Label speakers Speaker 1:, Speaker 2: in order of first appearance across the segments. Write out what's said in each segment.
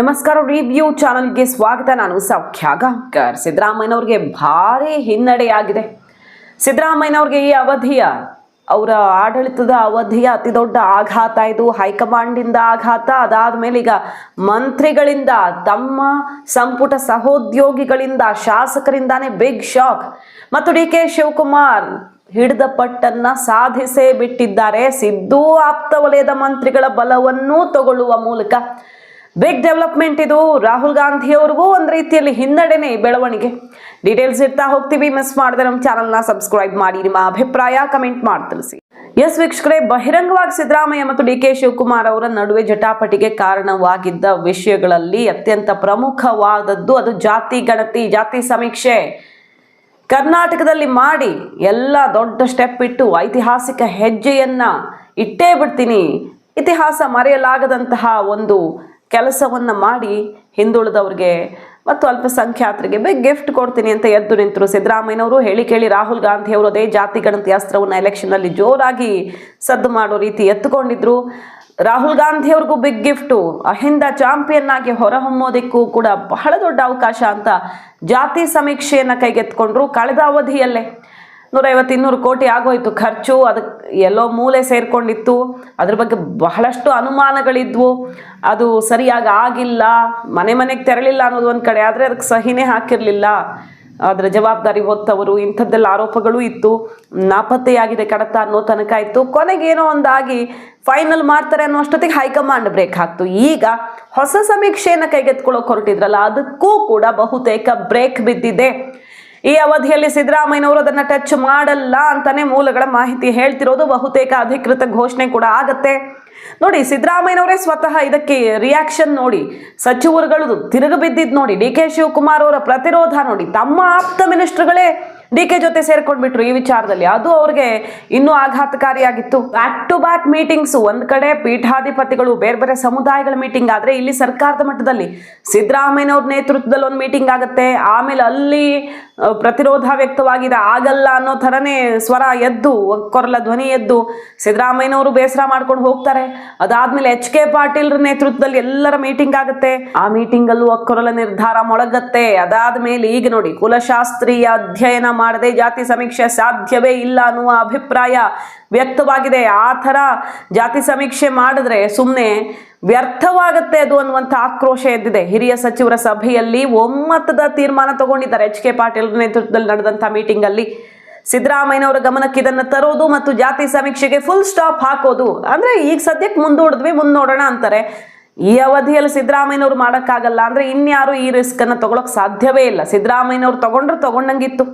Speaker 1: ನಮಸ್ಕಾರ ರಿವ್ಯೂ ಚಾನಲ್ಗೆ ಸ್ವಾಗತ. ನಾನು ಸೌಖ್ಯ ಗಾಂಕರ್ ಸಿದ್ದರಾಮಯ್ಯನವ್ರಿಗೆ ಭಾರಿ ಹಿನ್ನಡೆಯಾಗಿದೆ. ಸಿದ್ದರಾಮಯ್ಯನವ್ರಿಗೆ ಈ ಅವಧಿಯ, ಅವರ ಆಡಳಿತದ ಅವಧಿಯ ಅತಿ ದೊಡ್ಡ ಆಘಾತ ಇದು. ಹೈಕಮಾಂಡಿಂದ ಆಘಾತ ಅದಾದ ಮೇಲೆ ಈಗ ಮಂತ್ರಿಗಳಿಂದ, ತಮ್ಮ ಸಂಪುಟ ಸಹೋದ್ಯೋಗಿಗಳಿಂದ, ಶಾಸಕರಿಂದಾನೇ ಬಿಗ್ ಶಾಕ್ ಮತ್ತು ಡಿ ಕೆ ಶಿವಕುಮಾರ್ ಹಿಡಿದ ಪಟ್ಟನ್ನ ಸಾಧಿಸೇ ಬಿಟ್ಟಿದ್ದಾರೆ. ಸಿದ್ದು ಆಪ್ತ ವಲಯದ ಮಂತ್ರಿಗಳ ಬಲವನ್ನೂ ತಗೊಳ್ಳುವ ಮೂಲಕ ಬಿಗ್ ಡೆವಲಪ್ಮೆಂಟ್ ಇದು. ರಾಹುಲ್ ಗಾಂಧಿ ಅವ್ರಿಗೂ ಒಂದು ರೀತಿಯಲ್ಲಿ ಹಿನ್ನಡೆನೆ ಬೆಳವಣಿಗೆ. ಡೀಟೇಲ್ಸ್ ಇರ್ತಾ ಹೋಗ್ತೀವಿ. ಮಿಸ್ ಮಾಡದೆ ನಮ್ಮ ಚಾನಲ್ನ ಸಬ್ಸ್ಕ್ರೈಬ್ ಮಾಡಿ. ನಿಮ್ಮ ಅಭಿಪ್ರಾಯ ಕಮೆಂಟ್ ಮಾಡಿ ತಿಳಿಸಿ. ಎಸ್ ವೀಕ್ಷಕರೇ, ಬಹಿರಂಗವಾಗಿ ಸಿದ್ದರಾಮಯ್ಯ ಮತ್ತು ಡಿ ಕೆ ಶಿವಕುಮಾರ್ ಅವರ ನಡುವೆ ಜಟಾಪಟಿಗೆ ಕಾರಣವಾಗಿದ್ದ ವಿಷಯಗಳಲ್ಲಿ ಅತ್ಯಂತ ಪ್ರಮುಖವಾದದ್ದು ಅದು ಜಾತಿ ಗಣತಿ, ಜಾತಿ ಸಮೀಕ್ಷೆ. ಕರ್ನಾಟಕದಲ್ಲಿ ಮಾಡಿ ಎಲ್ಲ ದೊಡ್ಡ ಸ್ಟೆಪ್ ಇಟ್ಟು ಐತಿಹಾಸಿಕ ಹೆಜ್ಜೆಯನ್ನ ಇಟ್ಟೇ ಬಿಡ್ತೀನಿ. ಇತಿಹಾಸ ಮರೆಯಲಾಗದಂತಹ ಒಂದು ಕೆಲಸವನ್ನ ಮಾಡಿ ಹಿಂದುಳಿದವ್ರಿಗೆ ಮತ್ತು ಅಲ್ಪಸಂಖ್ಯಾತರಿಗೆ ಬೇಗ ಗಿಫ್ಟ್ ಕೊಡ್ತೀನಿ ಅಂತ ಎದ್ದು ನಿಂತರು. ಸಿದ್ದರಾಮಯ್ಯನವರು ಹೇಳಿ ಕೇಳಿ ರಾಹುಲ್ ಗಾಂಧಿ ಅವರು ಅದೇ ಜಾತಿ ಗಣತಿ ಅಸ್ತ್ರವನ್ನು ಎಲೆಕ್ಷನ್ನಲ್ಲಿ ಜೋರಾಗಿ ಸದ್ದು ಮಾಡೋ ರೀತಿ ಎತ್ತುಕೊಂಡಿದ್ರು. ರಾಹುಲ್ ಗಾಂಧಿ ಅವ್ರಿಗೂ ಬಿಗ್ ಗಿಫ್ಟು ಅಹಿಂದ ಚಾಂಪಿಯನ್ ಆಗಿ ಹೊರಹೊಮ್ಮೋದಕ್ಕೂ ಕೂಡ ಬಹಳ ದೊಡ್ಡ ಅವಕಾಶ ಅಂತ ಜಾತಿ ಸಮೀಕ್ಷೆಯನ್ನು ಕೈಗೆತ್ಕೊಂಡ್ರು ಕಳೆದ ಅವಧಿಯಲ್ಲೇ. ನೂರೈವತ್ತು ಇನ್ನೂರು ಕೋಟಿ ಆಗೋಯ್ತು. ಖರ್ಚು ಅದಕ್ಕೆ ಎಲ್ಲೋ ಮೂಲೆ ಸೇರ್ಕೊಂಡಿತ್ತು. ಅದ್ರ ಬಗ್ಗೆ ಬಹಳಷ್ಟು ಅನುಮಾನಗಳಿದ್ವು. ಅದು ಸರಿಯಾಗಿ ಆಗಿಲ್ಲ. ಮನೆ ಮನೆಗೆ ತೆರಳಿಲ್ಲ ಅನ್ನೋದು ಒಂದು ಕಡೆ. ಆದರೆ ಅದಕ್ಕೆ ಸಹಿನೇ ಹಾಕಿರಲಿಲ್ಲ. ಅದರ ಜವಾಬ್ದಾರಿ ಹೊತ್ತವರು ಇಂಥದ್ದೆಲ್ಲ ಆರೋಪಗಳು ಇತ್ತು. ನಾಪತ್ತೆಯಾಗಿದೆ ಕಡತ ಅನ್ನೋ ತನಕ ಇತ್ತು. ಕೊನೆಗೆ ಏನೋ ಒಂದಾಗಿ ಫೈನಲ್ ಮಾಡ್ತಾರೆ ಅನ್ನೋ ಅಷ್ಟೊತ್ತಿಗೆ ಹೈಕಮಾಂಡ್ ಬ್ರೇಕ್ ಹಾಕ್ತು. ಈಗ ಹೊಸ ಸಮೀಕ್ಷೆಯನ್ನು ಕೈಗೆತ್ಕೊಳ್ಳೋಕೆ ಹೊರಟಿದ್ರಲ್ಲ, ಅದಕ್ಕೂ ಕೂಡ ಬಹುತೇಕ ಬ್ರೇಕ್ ಬಿದ್ದಿದೆ. ಈ ಅವಧಿಯಲ್ಲಿ ಸಿದ್ದರಾಮಯ್ಯನವರು ಅದನ್ನ ಟಚ್ ಮಾಡಲ್ಲ ಅಂತಾನೆ ಮೂಲಗಳ ಮಾಹಿತಿ ಹೇಳ್ತಿರೋದು. ಬಹುತೇಕ ಅಧಿಕೃತ ಘೋಷಣೆ ಕೂಡ ಆಗತ್ತೆ. ನೋಡಿ, ಸಿದ್ದರಾಮಯ್ಯನವರೇ ಸ್ವತಃ ಇದಕ್ಕೆ ರಿಯಾಕ್ಷನ್ ನೋಡಿ, ಸಚಿವರುಗಳು ತಿರುಗಿ ಬಿದ್ದಿದ್ ನೋಡಿ, ಡಿ ಕೆ ಶಿವಕುಮಾರ್ ಅವರ ಪ್ರತಿರೋಧ ನೋಡಿ, ತಮ್ಮ ಆಪ್ತ ಮಿನಿಸ್ಟರ್ಗಳೇ ಡಿ ಕೆ ಜೊತೆ ಸೇರ್ಕೊಂಡ್ಬಿಟ್ರು ಈ ವಿಚಾರದಲ್ಲಿ. ಅದು ಅವ್ರಿಗೆ ಇನ್ನೂ ಆಘಾತಕಾರಿಯಾಗಿತ್ತು. ಬ್ಯಾಕ್ ಟು ಬ್ಯಾಕ್ ಮೀಟಿಂಗ್ಸ್ ಒಂದ್ ಕಡೆ ಪೀಠಾಧಿಪತಿಗಳು, ಬೇರೆ ಬೇರೆ ಸಮುದಾಯಗಳ ಮೀಟಿಂಗ್ ಆದ್ರೆ ಇಲ್ಲಿ ಸರ್ಕಾರದ ಮಟ್ಟದಲ್ಲಿ ಸಿದ್ದರಾಮಯ್ಯನವ್ರ ನೇತೃತ್ವದಲ್ಲಿ ಒಂದು ಮೀಟಿಂಗ್ ಆಗುತ್ತೆ. ಆಮೇಲೆ ಅಲ್ಲಿ ಪ್ರತಿರೋಧ ವ್ಯಕ್ತವಾಗಿದೆ. ಆಗಲ್ಲ ಅನ್ನೋ ಥರನೇ ಸ್ವರ ಎದ್ದು, ಕೊರಲ ಧ್ವನಿ ಎದ್ದು, ಸಿದ್ದರಾಮಯ್ಯನವರು ಬೇಸರ ಮಾಡ್ಕೊಂಡು ಹೋಗ್ತಾರೆ. ಅದಾದ್ಮೇಲೆ ಎಚ್ ಕೆ ಪಾಟೀಲ್ರ ನೇತೃತ್ವದಲ್ಲಿ ಎಲ್ಲರ ಮೀಟಿಂಗ್ ಆಗುತ್ತೆ. ಆ ಮೀಟಿಂಗ್ ಅಲ್ಲೂ ಒಕ್ಕೊರಲ ನಿರ್ಧಾರ ಮೊಳಗತ್ತೆ. ಅದಾದ್ಮೇಲೆ ಈಗ ನೋಡಿ, ಕುಲಶಾಸ್ತ್ರೀಯ ಅಧ್ಯಯನ ಮಾಡದೆ ಜಾತಿ ಸಮೀಕ್ಷೆ ಸಾಧ್ಯವೇ ಇಲ್ಲ ಅನ್ನುವ ಅಭಿಪ್ರಾಯ ವ್ಯಕ್ತವಾಗಿದೆ. ಆ ಥರ ಜಾತಿ ಸಮೀಕ್ಷೆ ಮಾಡಿದ್ರೆ ಸುಮ್ಮನೆ ವ್ಯರ್ಥವಾಗುತ್ತೆ ಅದು ಅನ್ನುವಂಥ ಆಕ್ರೋಶ ಎದ್ದಿದೆ. ಹಿರಿಯ ಸಚಿವರ ಸಭೆಯಲ್ಲಿ ಒಮ್ಮತದ ತೀರ್ಮಾನ ತಗೊಂಡಿದ್ದಾರೆ ಎಚ್ ಕೆ ಪಾಟೀಲ್ ನೇತೃತ್ವದಲ್ಲಿ ಮೀಟಿಂಗ್ ಅಲ್ಲಿ ಸಿದ್ದರಾಮಯ್ಯನವರ ಗಮನಕ್ಕೆ ಇದನ್ನು ತರೋದು ಮತ್ತು ಜಾತಿ ಸಮೀಕ್ಷೆಗೆ ಫುಲ್ ಸ್ಟಾಪ್ ಹಾಕೋದು. ಅಂದ್ರೆ ಈಗ ಸದ್ಯಕ್ಕೆ ಮುಂದೂಡಿದ್ವಿ ಮುಂದೆ ನೋಡೋಣ ಅಂತಾರೆ. ಈ ಅವಧಿಯಲ್ಲಿ ಸಿದ್ದರಾಮಯ್ಯನವ್ರು ಮಾಡೋಕ್ಕಾಗಲ್ಲ ಅಂದ್ರೆ ಇನ್ಯಾರು ಈ ರಿಸ್ಕ್ ಅನ್ನ ತಗೊಳಕ್ ಸಾಧ್ಯವೇ ಇಲ್ಲ. ಸಿದ್ದರಾಮಯ್ಯನವ್ರು ತಗೊಂಡ್ರೆ ತಗೊಂಡಂಗಿತ್ತು.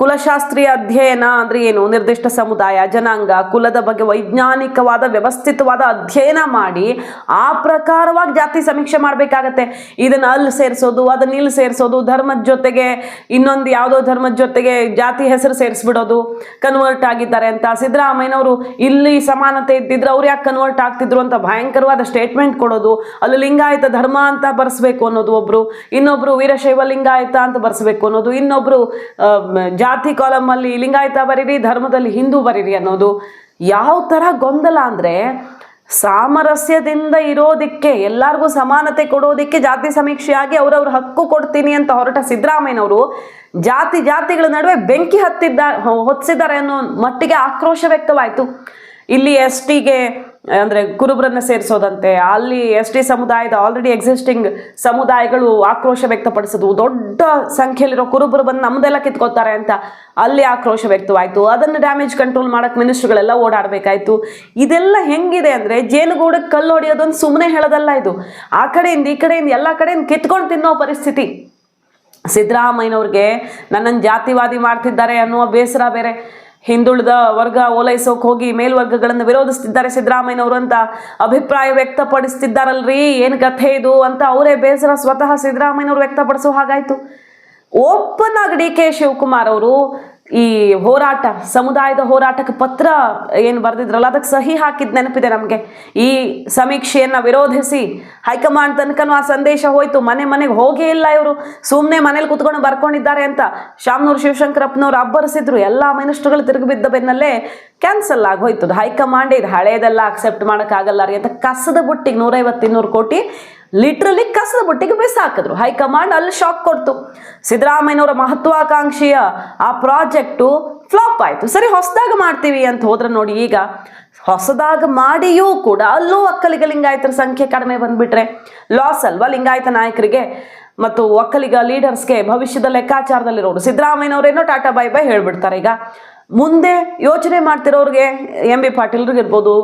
Speaker 1: ಕುಲಶಾಸ್ತ್ರೀಯ ಅಧ್ಯಯನ ಅಂದ್ರೆ ಏನು? ನಿರ್ದಿಷ್ಟ ಸಮುದಾಯ, ಜನಾಂಗ, ಕುಲದ ಬಗ್ಗೆ ವೈಜ್ಞಾನಿಕವಾದ, ವ್ಯವಸ್ಥಿತವಾದ ಅಧ್ಯಯನ ಮಾಡಿ ಆ ಪ್ರಕಾರವಾಗಿ ಜಾತಿ ಸಮೀಕ್ಷೆ ಮಾಡಬೇಕಾಗತ್ತೆ. ಇದನ್ನ ಅಲ್ಲಿ ಸೇರಿಸೋದು, ಅದನ್ನ ಇಲ್ಲಿ ಸೇರಿಸೋದು, ಧರ್ಮದ ಜೊತೆಗೆ ಇನ್ನೊಂದು ಯಾವುದೋ ಧರ್ಮದ ಜೊತೆಗೆ ಜಾತಿ ಹೆಸರು ಸೇರಿಸ್ಬಿಡೋದು ಕನ್ವರ್ಟ್ ಆಗಿದ್ದಾರೆ ಅಂತ. ಸಿದ್ದರಾಮಯ್ಯನವರು ಇಲ್ಲಿ ಸಮಾನತೆ ಇದ್ದಿದ್ರೆ ಅವ್ರು ಯಾಕೆ ಕನ್ವರ್ಟ್ ಆಗ್ತಿದ್ರು ಅಂತ ಭಯಂಕರವಾದ ಸ್ಟೇಟ್ಮೆಂಟ್ ಕೊಡೋದು. ಅಲ್ಲಿ ಲಿಂಗಾಯತ ಧರ್ಮ ಅಂತ ಬರ್ಸ್ಬೇಕು ಅನ್ನೋದು ಒಬ್ರು, ಇನ್ನೊಬ್ರು ವೀರಶೈವ ಲಿಂಗಾಯತ ಅಂತ ಬರ್ಸ್ಬೇಕು ಅನ್ನೋದು, ಇನ್ನೊಬ್ರು ಜಾತಿ ಕಾಲಮ್ ಅಲ್ಲಿ ಲಿಂಗಾಯತ ಬರೀರಿ, ಧರ್ಮದಲ್ಲಿ ಹಿಂದೂ ಬರೀರಿ ಅನ್ನೋದು ಯಾವ ತರ ಗೊಂದಲ ಅಂದ್ರೆ ಸಾಮರಸ್ಯದಿಂದ ಇರೋದಿಕ್ಕೆ, ಎಲ್ಲರಿಗೂ ಸಮಾನತೆ ಕೊಡೋದಿಕ್ಕೆ ಜಾತಿ ಸಮೀಕ್ಷೆಯಾಗಿ ಅವ್ರವ್ರ ಹಕ್ಕು ಕೊಡ್ತೀನಿ ಅಂತ ಹೊರಟ ಸಿದ್ದರಾಮಯ್ಯನವರು ಜಾತಿ ಜಾತಿಗಳ ನಡುವೆ ಬೆಂಕಿ ಹತ್ತಿದ್ದ ಹೊತ್ತಿಸಿದ್ದಾರೆ ಅನ್ನೋ ಮಟ್ಟಿಗೆ ಆಕ್ರೋಶ ವ್ಯಕ್ತವಾಯಿತು. ಇಲ್ಲಿ ಎಸ್ ಟಿಗೆ ಅಂದರೆ ಕುರುಬರನ್ನ ಸೇರಿಸೋದಂತೆ, ಅಲ್ಲಿ ಎಸ್ ಟಿ ಸಮುದಾಯದ ಆಲ್ರೆಡಿ ಎಕ್ಸಿಸ್ಟಿಂಗ್ ಸಮುದಾಯಗಳು ಆಕ್ರೋಶ ವ್ಯಕ್ತಪಡಿಸೋದು ದೊಡ್ಡ ಸಂಖ್ಯೆಯಲ್ಲಿರೋ ಕುರುಬರು ಬಂದು ನಮ್ಮದೆಲ್ಲ ಕಿತ್ಕೋತಾರೆ ಅಂತ ಅಲ್ಲಿ ಆಕ್ರೋಶ ವ್ಯಕ್ತವಾಯಿತು. ಅದನ್ನು ಡ್ಯಾಮೇಜ್ ಕಂಟ್ರೋಲ್ ಮಾಡಕ್ಕೆ ಮಿನಿಸ್ಟ್ರುಗಳೆಲ್ಲ ಓಡಾಡಬೇಕಾಯಿತು. ಇದೆಲ್ಲ ಹೆಂಗಿದೆ ಅಂದರೆ ಜೇನುಗೂಡಕ್ಕೆ ಕಲ್ಲು ಹೊಡೆಯೋದೊಂದು ಸುಮ್ಮನೆ ಹೇಳೋದಲ್ಲ ಇದು. ಆ ಕಡೆಯಿಂದ ಈ ಕಡೆಯಿಂದ ಎಲ್ಲ ಕಡೆಯಿಂದ ಕಿತ್ಕೊಂಡು ತಿನ್ನೋ ಪರಿಸ್ಥಿತಿ. ಸಿದ್ದರಾಮಯ್ಯನವ್ರಿಗೆ ನನ್ನನ್ನು ಜಾತಿವಾದಿ ಮಾಡ್ತಿದ್ದಾರೆ ಅನ್ನುವ ಬೇಸರ ಬೇರೆ. ಹಿಂದುಳಿದ ವರ್ಗ ಓಲೈಸೋಕೆ ಹೋಗಿ ಮೇಲ್ವರ್ಗಗಳನ್ನು ವಿರೋಧಿಸ್ತಿದ್ದಾರೆ ಸಿದ್ದರಾಮಯ್ಯನವರು ಅಂತ ಅಭಿಪ್ರಾಯ ವ್ಯಕ್ತಪಡಿಸ್ತಿದ್ದಾರಲ್ರಿ? ಏನು ಕಥೆ ಇದು ಅಂತ ಅವರೇ ಬೇಸರ ಸ್ವತಃ ಸಿದ್ದರಾಮಯ್ಯನವರು ವ್ಯಕ್ತಪಡಿಸೋ ಹಾಗಾಯ್ತು. ಓಪನ್ ಆಗಿ ಡಿ ಕೆ ಶಿವಕುಮಾರ್ ಅವರು ಈ ಹೋರಾಟ, ಸಮುದಾಯದ ಹೋರಾಟಕ್ಕೆ ಪತ್ರ ಏನು ಬರೆದಿದ್ರಲ್ಲ, ಅದಕ್ಕೆ ಸಹಿ ಹಾಕಿದ್ ನೆನಪಿದೆ ನಮಗೆ. ಈ ಸಮೀಕ್ಷೆಯನ್ನು ವಿರೋಧಿಸಿ ಹೈಕಮಾಂಡ್ ತನಕನೂ ಆ ಸಂದೇಶ ಹೋಯ್ತು. ಮನೆ ಮನೆಗೆ ಹೋಗೇ ಇಲ್ಲ ಇವರು. ಸುಮ್ಮನೆ ಮನೇಲಿ ಕುತ್ಕೊಂಡು ಬರ್ಕೊಂಡಿದ್ದಾರೆ ಅಂತ ಶಾಮನೂರು ಶಿವಶಂಕರಪ್ಪನವ್ರು ಅಬ್ಬರಿಸಿದ್ರು. ಎಲ್ಲ ಮಿನಿಸ್ಟರ್ಗಳು ತಿರುಗಿ ಬಿದ್ದ ಬೆನ್ನಲ್ಲೇ ಕ್ಯಾನ್ಸಲ್ ಆಗೋಯ್ತು ಅದು ಹೈಕಮಾಂಡ್ ಇದು ಹಳೇದೆಲ್ಲ ಅಕ್ಸೆಪ್ಟ್ ಮಾಡೋಕ್ಕಾಗಲ್ಲ ರೀ ಅಂತ ಕಸದ ಬುಟ್ಟಿಗೆ ನೂರೈವತ್ತು ಇನ್ನೂರು ಕೋಟಿ ಲಿಟ್ರಲಿ ಕಸದ ಬುಟ್ಟಿಗೆ ಬಿಸಾಕಿದ್ರು. ಹೈಕಮಾಂಡ್ ಅಲ್ಲಿ ಶಾಕ್ ಕೊಡ್ತು. ಸಿದ್ದರಾಮಯ್ಯನವರ ಮಹತ್ವಾಕಾಂಕ್ಷೆಯ ಆ ಪ್ರಾಜೆಕ್ಟು ಫ್ಲಾಪ್ ಆಯಿತು. ಸರಿ, ಹೊಸದಾಗ ಮಾಡ್ತೀವಿ ಅಂತ ಹೋದ್ರೆ ನೋಡಿ, ಈಗ ಹೊಸದಾಗ ಮಾಡಿಯೂ ಕೂಡ ಅಲ್ಲೂ ಒಕ್ಕಲಿಗ ಲಿಂಗಾಯತರ ಸಂಖ್ಯೆ ಕಡಿಮೆ ಬಂದ್ಬಿಟ್ರೆ ಲಾಸ್ ಅಲ್ವಾ ಲಿಂಗಾಯತ ನಾಯಕರಿಗೆ? ಮತ್ತು ಒಕ್ಕಲಿಗ ಲೀಡರ್ಸ್ಗೆ ಭವಿಷ್ಯದ ಲೆಕ್ಕಾಚಾರದಲ್ಲಿರೋರು. ಸಿದ್ದರಾಮಯ್ಯನವರೇನೋ ಟಾಟಾ ಬೈ ಬೈ ಹೇಳ್ಬಿಡ್ತಾರೆ. ಈಗ ಮುಂದೆ ಯೋಚನೆ ಮಾಡ್ತಿರೋರಿಗೆ ಎಂ ಬಿ ಪಾಟೀಲ್ರಿಗಿರ್ಬೋದು,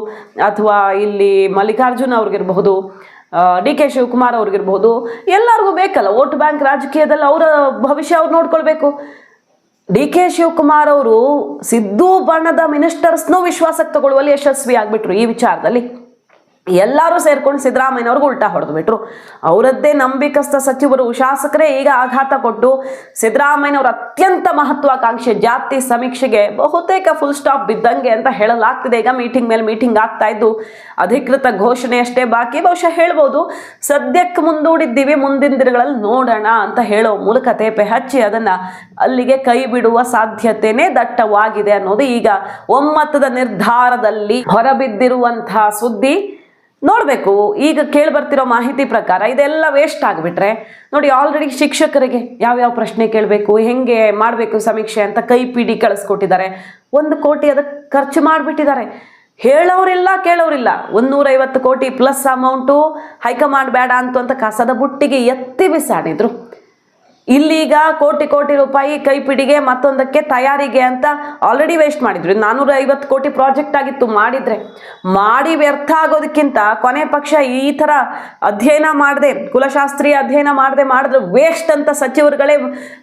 Speaker 1: ಅಥವಾ ಇಲ್ಲಿ ಮಲ್ಲಿಕಾರ್ಜುನ್ ಅವ್ರಿಗಿರ್ಬಹುದು ಡಿ ಕೆ ಶಿವಕುಮಾರ್ ಅವ್ರಿಗಿರ್ಬೋದು, ಎಲ್ಲರಿಗೂ ಬೇಕಲ್ಲ, ವೋಟ್ ಬ್ಯಾಂಕ್ ರಾಜಕೀಯದಲ್ಲಿ ಅವರ ಭವಿಷ್ಯ ಅವ್ರು ನೋಡ್ಕೊಳ್ಬೇಕು. ಡಿ ಕೆ ಶಿವಕುಮಾರ್ ಅವರು ಸಿದ್ದು ಬಣ್ಣದ ಮಿನಿಸ್ಟರ್ಸ್ನೂ ವಿಶ್ವಾಸಕ್ಕೆ ತಗೊಳ್ಳುವಲ್ಲಿ ಯಶಸ್ವಿ ಆಗಿಬಿಟ್ರು ಈ ವಿಚಾರದಲ್ಲಿ. ಎಲ್ಲರೂ ಸೇರ್ಕೊಂಡು ಸಿದ್ದರಾಮಯ್ಯನವ್ರಿಗೆ ಉಲ್ಟಾ ಹೊಡೆದು ಬಿಟ್ರು ಅವರದ್ದೇ ನಂಬಿಕಸ್ಥ ಸಚಿವರು, ಶಾಸಕರೇ ಈಗ ಆಘಾತ ಕೊಟ್ಟು ಸಿದ್ದರಾಮಯ್ಯನವರ ಅತ್ಯಂತ ಮಹತ್ವಾಕಾಂಕ್ಷೆ ಜಾತಿ ಸಮೀಕ್ಷೆಗೆ ಬಹುತೇಕ ಫುಲ್ ಸ್ಟಾಪ್ ಬಿದ್ದಂಗೆ ಅಂತ ಹೇಳಲಾಗ್ತಿದೆ. ಈಗ ಮೀಟಿಂಗ್ ಮೇಲೆ ಮೀಟಿಂಗ್ ಆಗ್ತಾ ಇದ್ದು ಅಧಿಕೃತ ಘೋಷಣೆ ಅಷ್ಟೇ ಬಾಕಿ. ಬಹುಶಃ ಹೇಳ್ಬೋದು, ಸದ್ಯಕ್ಕೆ ಮುಂದೂಡಿದ್ದೀವಿ, ಮುಂದಿನ ದಿನಗಳಲ್ಲಿ ನೋಡೋಣ ಅಂತ ಹೇಳೋ ಮೂಲಕ ತೇಪೆ ಹಚ್ಚಿ ಅದನ್ನು ಅಲ್ಲಿಗೆ ಕೈ ಬಿಡುವ ಸಾಧ್ಯತೆನೇ ದಟ್ಟವಾಗಿದೆ ಅನ್ನೋದು ಈಗ ಒಮ್ಮತದ ನಿರ್ಧಾರದಲ್ಲಿ ಹೊರಬಿದ್ದಿರುವಂತಹ ಸುದ್ದಿ. ನೋಡಬೇಕು. ಈಗ ಕೇಳಿ ಬರ್ತಿರೋ ಮಾಹಿತಿ ಪ್ರಕಾರ ಇದೆಲ್ಲ ವೇಸ್ಟ್ ಆಗಿಬಿಟ್ರೆ, ನೋಡಿ ಆಲ್ರೆಡಿ ಶಿಕ್ಷಕರಿಗೆ ಯಾವ್ಯಾವ ಪ್ರಶ್ನೆ ಕೇಳಬೇಕು, ಹೆಂಗೆ ಮಾಡಬೇಕು ಸಮೀಕ್ಷೆ ಅಂತ ಕೈ ಪಿಡಿ ಕಳಿಸ್ಕೊಟ್ಟಿದ್ದಾರೆ. ಒಂದು ಕೋಟಿ ಅದಕ್ಕೆ ಖರ್ಚು ಮಾಡಿಬಿಟ್ಟಿದ್ದಾರೆ. ಹೇಳೋರಿಲ್ಲ ಕೇಳೋರಿಲ್ಲ. ಒಂದೂರೈವತ್ತು ಕೋಟಿ ಪ್ಲಸ್ ಅಮೌಂಟು ಹೈಕಮಾಂಡ್ ಬೇಡ ಅಂತು ಕಸದ ಬುಟ್ಟಿಗೆ ಎತ್ತಿ ಬಿಸಾಡಿದ್ರು. ಇಲ್ಲೀಗ ಕೋಟಿ ಕೋಟಿ ರೂಪಾಯಿ ಕೈಪಿಡಿಗೆ ಮತ್ತೊಂದಕ್ಕೆ ತಯಾರಿಗೆ ಅಂತ ಆಲ್ರೆಡಿ ವೇಸ್ಟ್ ಮಾಡಿದ್ರು. ನಾನ್ನೂರ ಐವತ್ತು ಕೋಟಿ ಪ್ರಾಜೆಕ್ಟ್ ಆಗಿತ್ತು ಮಾಡಿದ್ರೆ. ಮಾಡಿ ವ್ಯರ್ಥ ಆಗೋದಕ್ಕಿಂತ ಕೊನೆ ಪಕ್ಷ ಈ ಥರ ಅಧ್ಯಯನ ಮಾಡದೆ, ಕುಲಶಾಸ್ತ್ರೀಯ ಅಧ್ಯಯನ ಮಾಡದೆ ಮಾಡಿದ್ರೆ ವೇಸ್ಟ್ ಅಂತ ಸಚಿವರುಗಳೇ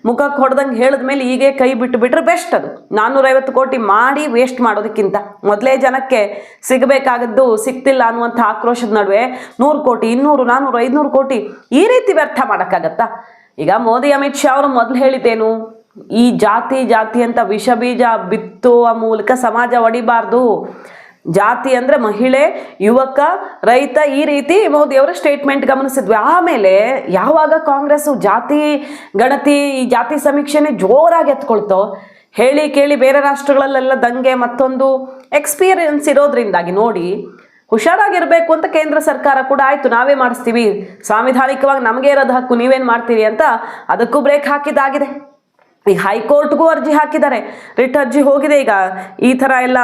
Speaker 1: ಮುಖಕ್ಕೆ ಹೊಡೆದಂಗೆ ಹೇಳಿದ್ಮೇಲೆ ಹೀಗೆ ಕೈ ಬಿಟ್ಟು ಬಿಟ್ರೆ ಬೆಸ್ಟ್ ಅದು. ನಾನ್ನೂರೈವತ್ತು ಕೋಟಿ ಮಾಡಿ ವೇಸ್ಟ್ ಮಾಡೋದಕ್ಕಿಂತ. ಮೊದಲೇ ಜನಕ್ಕೆ ಸಿಗಬೇಕಾಗದ್ದು ಸಿಗ್ತಿಲ್ಲ ಅನ್ನುವಂಥ ಆಕ್ರೋಶದ ನಡುವೆ ನೂರು ಕೋಟಿ, ಇನ್ನೂರು ನಾನ್ನೂರು ಐದುನೂರು ಕೋಟಿ ಈ ರೀತಿ ವ್ಯರ್ಥ ಮಾಡೋಕ್ಕಾಗತ್ತಾ? ಈಗ ಮೋದಿ, ಅಮಿತ್ ಶಾ ಅವರು ಮೊದಲು ಹೇಳಿದ್ದೇನು, ಈ ಜಾತಿ ಜಾತಿ ಅಂತ ವಿಷ ಬೀಜ ಬಿತ್ತುವ ಮೂಲಕ ಸಮಾಜ ಒಡಿಬಾರ್ದು. ಜಾತಿ ಅಂದ್ರೆ ಮಹಿಳೆ, ಯುವಕ, ರೈತ, ಈ ರೀತಿ ಮೋದಿ ಅವರ ಸ್ಟೇಟ್ಮೆಂಟ್ ಗಮನಿಸಿದ್ವಿ. ಆಮೇಲೆ ಯಾವಾಗ ಕಾಂಗ್ರೆಸ್ ಜಾತಿ ಗಣತಿ, ಈ ಜಾತಿ ಸಮೀಕ್ಷೆನೆ ಜೋರಾಗಿ ಎತ್ಕೊಳ್ತೋ, ಹೇಳಿ ಕೇಳಿ ಬೇರೆ ರಾಷ್ಟ್ರಗಳಲ್ಲೆಲ್ಲ ದಂಗೆ ಮತ್ತೊಂದು ಎಕ್ಸ್ಪೀರಿಯನ್ಸ್ ಇರೋದ್ರಿಂದಾಗಿ ನೋಡಿ ಹುಷಾರಾಗಿರ್ಬೇಕು ಅಂತ ಕೇಂದ್ರ ಸರ್ಕಾರ ಕೂಡ ಆಯಿತು, ನಾವೇ ಮಾಡಿಸ್ತೀವಿ. ಸಾಂವಿಧಾನಿಕವಾಗಿ ನಮಗೆ ಇರೋದು ಹಕ್ಕು ನೀವೇನು ಮಾಡ್ತೀರಿ ಅಂತ ಅದಕ್ಕೂ ಬ್ರೇಕ್ ಹಾಕಿದ್ದಾಗಿದೆ. ಈಗ ಹೈಕೋರ್ಟ್ಗೂ ಅರ್ಜಿ ಹಾಕಿದ್ದಾರೆ. ರಿಟ್ ಅರ್ಜಿ ಹೋಗಿದೆ ಈಗ. ಈ ಥರ ಎಲ್ಲ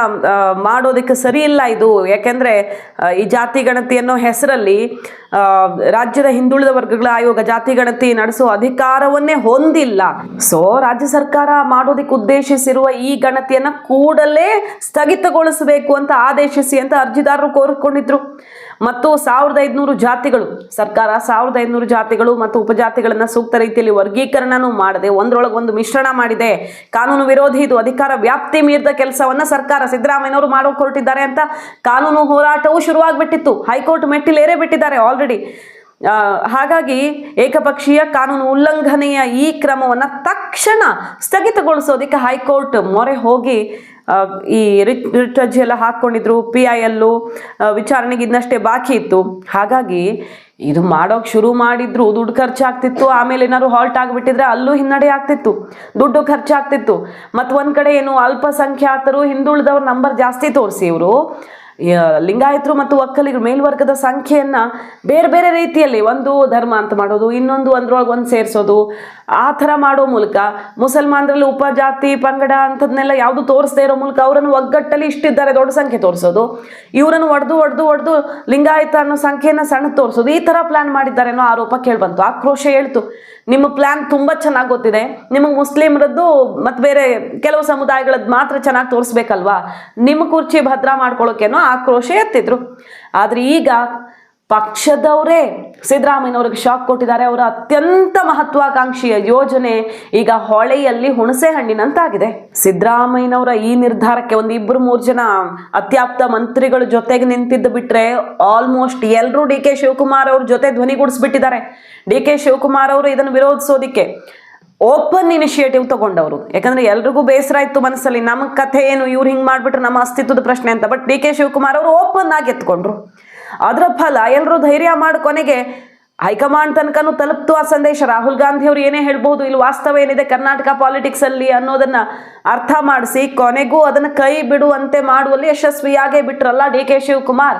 Speaker 1: ಮಾಡೋದಕ್ಕೆ ಸರಿ ಇಲ್ಲ ಇದು. ಯಾಕೆಂದರೆ ಈ ಜಾತಿ ಗಣತಿ ಅನ್ನೋ ಹೆಸರಲ್ಲಿ ರಾಜ್ಯದ ಹಿಂದುಳಿದ ವರ್ಗಗಳ ಆಯೋಗ ಜಾತಿ ಗಣತಿ ನಡೆಸೋ ಅಧಿಕಾರವನ್ನೇ ಹೊಂದಿಲ್ಲ. ಸೊ ರಾಜ್ಯ ಸರ್ಕಾರ ಮಾಡೋದಕ್ಕೆ ಉದ್ದೇಶಿಸಿರುವ ಈ ಗಣತಿಯನ್ನು ಕೂಡಲೇ ಸ್ಥಗಿತಗೊಳಿಸಬೇಕು ಅಂತ ಆದೇಶಿಸಿ ಅಂತ ಅರ್ಜಿದಾರರು ಕೋರಿಕೊಂಡಿದ್ರು. ಮತ್ತು ಸಾವಿರದ ಐದುನೂರು ಜಾತಿಗಳು, ಸರ್ಕಾರ ಸಾವಿರದ ಐದುನೂರು ಜಾತಿಗಳು ಮತ್ತು ಉಪಜಾತಿಗಳನ್ನು ಸೂಕ್ತ ರೀತಿಯಲ್ಲಿ ವರ್ಗೀಕರಣನೂ ಮಾಡದೆ ಒಂದರೊಳಗೆ ಒಂದು ಮಿಶ್ರಣ ಮಾಡಿದೆ. ಕಾನೂನು ವಿರೋಧಿ ಇದು ಅಧಿಕಾರ ವ್ಯಾಪ್ತಿ ಮೀರಿದ ಕೆಲಸವನ್ನ ಸರ್ಕಾರ ಸಿದ್ದರಾಮಯ್ಯನವರು ಮಾಡೋಕೆ ಹೊರಟಿದ್ದಾರೆ ಅಂತ ಕಾನೂನು ಹೋರಾಟವೂ ಶುರುವಾಗ್ಬಿಟ್ಟಿತ್ತು. ಹೈಕೋರ್ಟ್ ಮೆಟ್ಟಿಲೇರೇ ಬಿಟ್ಟಿದ್ದಾರೆ ಆಲ್ರೆಡಿ ಹಾಗಾಗಿ ಏಕಪಕ್ಷೀಯ ಕಾನೂನು ಉಲ್ಲಂಘನೆಯ ಈ ಕ್ರಮವನ್ನು ತಕ್ಷಣ ಸ್ಥಗಿತಗೊಳಿಸೋದಕ್ಕೆ ಹೈಕೋರ್ಟ್ ಮೊರೆ ಹೋಗಿ ಈ ರಿಟ್ ಅರ್ಜಿ ಎಲ್ಲ ಹಾಕ್ಕೊಂಡಿದ್ರು ಪಿ ಐ ಎಲ್ಲು ವಿಚಾರಣೆಗೆ ಇನ್ನಷ್ಟೇ ಬಾಕಿ ಇತ್ತು. ಹಾಗಾಗಿ ಇದು ಮಾಡೋಕೆ ಶುರು ಮಾಡಿದ್ರು, ದುಡ್ಡು ಖರ್ಚಾಗ್ತಿತ್ತು, ಆಮೇಲೆ ಏನಾದ್ರು ಹಾಲ್ಟ್ ಆಗಿಬಿಟ್ಟಿದ್ರೆ ಅಲ್ಲೂ ಹಿನ್ನಡೆ ಆಗ್ತಿತ್ತು. ದುಡ್ಡು ಖರ್ಚಾಗ್ತಿತ್ತು. ಮತ್ತು ಒಂದು ಕಡೆ ಏನು ಅಲ್ಪಸಂಖ್ಯಾತರು, ಹಿಂದುಳಿದವ್ರ ನಂಬರ್ ಜಾಸ್ತಿ ತೋರಿಸಿ ಇವರು. ಲಿಂಗಾಯತರು ಮತ್ತು ಒಕ್ಕಲಿಗರು ಮೇಲ್ವರ್ಗದ ಸಂಖ್ಯೆಯನ್ನ ಬೇರೆ ಬೇರೆ ರೀತಿಯಲ್ಲಿ ಒಂದು ಧರ್ಮ ಅಂತ ಮಾಡೋದು, ಇನ್ನೊಂದು ಒಂದ್ರೊಳಗೆ ಒಂದು ಸೇರಿಸೋದು. ಆ ಥರ ಮಾಡೋ ಮೂಲಕ ಮುಸಲ್ಮಾನರಲ್ಲಿ ಉಪಜಾತಿ ಪಂಗಡ ಅಂಥದ್ನೆಲ್ಲ ಯಾವುದು ತೋರಿಸದೇ ಇರೋ ಮೂಲಕ ಅವರನ್ನು ಒಗ್ಗಟ್ಟಲ್ಲಿ ಇಷ್ಟಿದ್ದಾರೆ ದೊಡ್ಡ ಸಂಖ್ಯೆ ತೋರಿಸೋದು. ಇವರನ್ನು ಒಡೆದು ಒಡೆದು ಒಡೆದು ಲಿಂಗಾಯತ ಅನ್ನೋ ಸಂಖ್ಯೆಯನ್ನು ಸಣ್ಣ ತೋರಿಸೋದು. ಈ ಥರ ಪ್ಲ್ಯಾನ್ ಮಾಡಿದ್ದಾರೆ ಅನ್ನೋ ಆರೋಪ ಕೇಳಿಬಂತು. ಆಕ್ರೋಶ ಹೇಳ್ತು. ನಿಮ್ಮ ಪ್ಲ್ಯಾನ್ ತುಂಬ ಚೆನ್ನಾಗಿ ಗೊತ್ತಿದೆ. ನಿಮಗೆ ಮುಸ್ಲಿಮರದ್ದು ಮತ್ತು ಬೇರೆ ಕೆಲವು ಸಮುದಾಯಗಳದ್ದು ಮಾತ್ರ ಚೆನ್ನಾಗಿ ತೋರಿಸ್ಬೇಕಲ್ವಾ? ನಿಮ್ಮ ಕುರ್ಚಿ ಭದ್ರ ಮಾಡ್ಕೊಳ್ಳೋಕೇನೋ ಆಕ್ರೋಶ ಎತ್ತಿದ್ರು. ಆದರೆ ಈಗ ಪಕ್ಷದವರೇ ಸಿದ್ದರಾಮಯ್ಯನವ್ರಿಗೆ ಶಾಕ್ ಕೊಟ್ಟಿದ್ದಾರೆ. ಅವರ ಅತ್ಯಂತ ಮಹತ್ವಾಕಾಂಕ್ಷಿಯ ಯೋಜನೆ ಈಗ ಹೊಳೆಯಲ್ಲಿ ಹುಣಸೆ ಹಣ್ಣಿನಂತಾಗಿದೆ. ಸಿದ್ದರಾಮಯ್ಯನವರ ಈ ನಿರ್ಧಾರಕ್ಕೆ ಒಂದು ಇಬ್ಬರು ಮೂರು ಜನ ಅತ್ಯಾಪ್ತ ಮಂತ್ರಿಗಳ ಜೊತೆಗೆ ನಿಂತಿದ್ದು ಬಿಟ್ರೆ ಆಲ್ಮೋಸ್ಟ್ ಎಲ್ಲರೂ ಡಿ ಕೆ ಶಿವಕುಮಾರ್ ಅವ್ರ ಜೊತೆ ಧ್ವನಿಗೂಡಿಸ್ಬಿಟ್ಟಿದ್ದಾರೆ ಡಿ ಕೆ ಶಿವಕುಮಾರ್ ಅವರು ಇದನ್ನು ವಿರೋಧಿಸೋದಿಕ್ಕೆ ಓಪನ್ ಇನಿಷಿಯೇಟಿವ್ ತಗೊಂಡವರು. ಯಾಕಂದ್ರೆ ಎಲ್ರಿಗೂ ಬೇಸರ ಇತ್ತು ಮನಸ್ಸಲ್ಲಿ. ನಮ್ಮ ಕಥೆ ಏನು, ಇವ್ರು ಹಿಂಗೆ ಮಾಡ್ಬಿಟ್ರೆ ನಮ್ಮ ಅಸ್ತಿತ್ವದ ಪ್ರಶ್ನೆ ಅಂತ. ಬಟ್ ಡಿ ಕೆ ಶಿವಕುಮಾರ್ ಅವರು ಓಪನ್ ಆಗಿ ಎತ್ಕೊಂಡ್ರು. ಅದರ ಫಲ ಎಲ್ಲರೂ ಧೈರ್ಯ ಮಾಡಿ ಕೊನೆಗೆ ಹೈಕಮಾಂಡ್ ತನಕನೂ ತಲುಪ್ತು ಆ ಸಂದೇಶ. ರಾಹುಲ್ ಗಾಂಧಿ ಅವರು ಏನೇ ಹೇಳ್ಬೋದು ಇಲ್ಲಿ ವಾಸ್ತವ ಏನಿದೆ ಕರ್ನಾಟಕ ಪಾಲಿಟಿಕ್ಸ್ ಅಲ್ಲಿ ಅನ್ನೋದನ್ನ ಅರ್ಥ ಮಾಡಿಸಿ ಕೊನೆಗೂ ಅದನ್ನ ಕೈ ಬಿಡುವಂತೆ ಮಾಡುವಲ್ಲಿ ಯಶಸ್ವಿಯಾಗೇ ಬಿಟ್ರಲ್ಲ ಡಿ ಕೆ ಶಿವಕುಮಾರ್.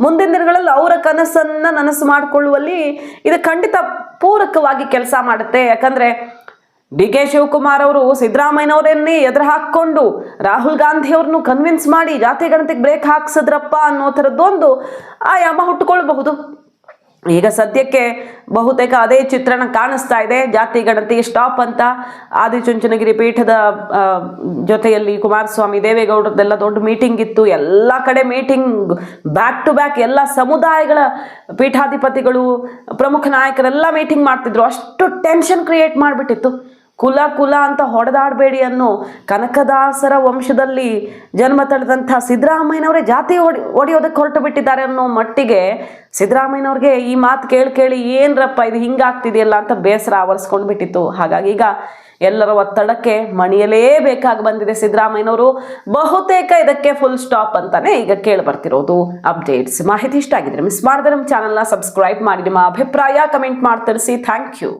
Speaker 1: ಮುಂದಿನ ದಿನಗಳಲ್ಲಿ ಅವರ ಕನಸನ್ನ ನನಸು ಮಾಡಿಕೊಳ್ಳುವಲ್ಲಿ ಇದು ಖಂಡಿತ ಪೂರಕವಾಗಿ ಕೆಲಸ ಮಾಡುತ್ತೆ. ಯಾಕಂದ್ರೆ ಡಿ ಕೆ ಶಿವಕುಮಾರ್ ಅವರು ಸಿದ್ದರಾಮಯ್ಯನವರನ್ನೇ ಎದುರು ಹಾಕ್ಕೊಂಡು ರಾಹುಲ್ ಗಾಂಧಿ ಅವ್ರನ್ನು ಕನ್ವಿನ್ಸ್ ಮಾಡಿ ಜಾತಿ ಗಣತಿಗೆ ಬ್ರೇಕ್ ಹಾಕ್ಸಿದ್ರಪ್ಪ ಅನ್ನೋ ಥರದ್ದೊಂದು ಆಯಾಮ ಹುಟ್ಟುಕೊಳ್ಬಹುದು. ಈಗ ಸದ್ಯಕ್ಕೆ ಬಹುತೇಕ ಅದೇ ಚಿತ್ರಣ ಕಾಣಿಸ್ತಾ ಇದೆ. ಜಾತಿ ಗಣತಿ ಸ್ಟಾಪ್ ಅಂತ. ಆದಿಚುಂಚನಗಿರಿ ಪೀಠದ ಜೊತೆಯಲ್ಲಿ ಕುಮಾರಸ್ವಾಮಿ ದೇವೇಗೌಡರದೆಲ್ಲ ದೊಡ್ಡ ಮೀಟಿಂಗ್ ಇತ್ತು. ಎಲ್ಲ ಕಡೆ ಮೀಟಿಂಗ್ ಬ್ಯಾಕ್ ಟು ಬ್ಯಾಕ್ ಎಲ್ಲ ಸಮುದಾಯಗಳ ಪೀಠಾಧಿಪತಿಗಳು, ಪ್ರಮುಖ ನಾಯಕರೆಲ್ಲ ಮೀಟಿಂಗ್ ಮಾಡ್ತಿದ್ರು. ಅಷ್ಟು ಟೆನ್ಷನ್ ಕ್ರಿಯೇಟ್ ಮಾಡಿಬಿಟ್ಟಿತ್ತು. ಕುಲ ಕುಲ ಅಂತ ಹೊಡೆದಾಡಬೇಡಿ ಅನ್ನೋ ಕನಕದಾಸರ ವಂಶದಲ್ಲಿ ಜನ್ಮ ತಳೆದಂಥ ಸಿದ್ದರಾಮಯ್ಯನವರೇ ಜಾತಿ ಹೊಡಿ ಹೊಡೆಯೋದಕ್ಕೆ ಹೊರಟು ಬಿಟ್ಟಿದ್ದಾರೆ ಅನ್ನೋ ಮಟ್ಟಿಗೆ ಸಿದ್ದರಾಮಯ್ಯನವ್ರಿಗೆ ಈ ಮಾತು ಕೇಳಿ ಕೇಳಿ ಏನ್ರಪ್ಪ ಇದು ಹಿಂಗಾಗ್ತಿದೆಯಲ್ಲ ಅಂತ ಬೇಸರ ಆವರಿಸ್ಕೊಂಡು ಬಿಟ್ಟಿತ್ತು. ಹಾಗಾಗಿ ಈಗ ಎಲ್ಲರ ಒತ್ತಡಕ್ಕೆ ಮಣಿಯಲೇಬೇಕಾಗಿ ಬಂದಿದೆ ಸಿದ್ದರಾಮಯ್ಯನವರು. ಬಹುತೇಕ ಇದಕ್ಕೆ ಫುಲ್ ಸ್ಟಾಪ್ ಅಂತಾನೆ ಈಗ ಕೇಳಿ ಬರ್ತಿರೋದು. ಅಪ್ಡೇಟ್ಸ್. ಮಾಹಿತಿ ಇಷ್ಟ ಆಗಿದ್ರೆ ಮಿಸ್ ಮಾಡಿದ್ರೆ ನಮ್ಮ ಚಾನಲ್ನ ಸಬ್ಸ್ಕ್ರೈಬ್ ಮಾಡಿ. ನಿಮ್ಮ ಅಭಿಪ್ರಾಯ ಕಮೆಂಟ್ ಮಾಡಿ ತಿಳಿಸಿ. Thank you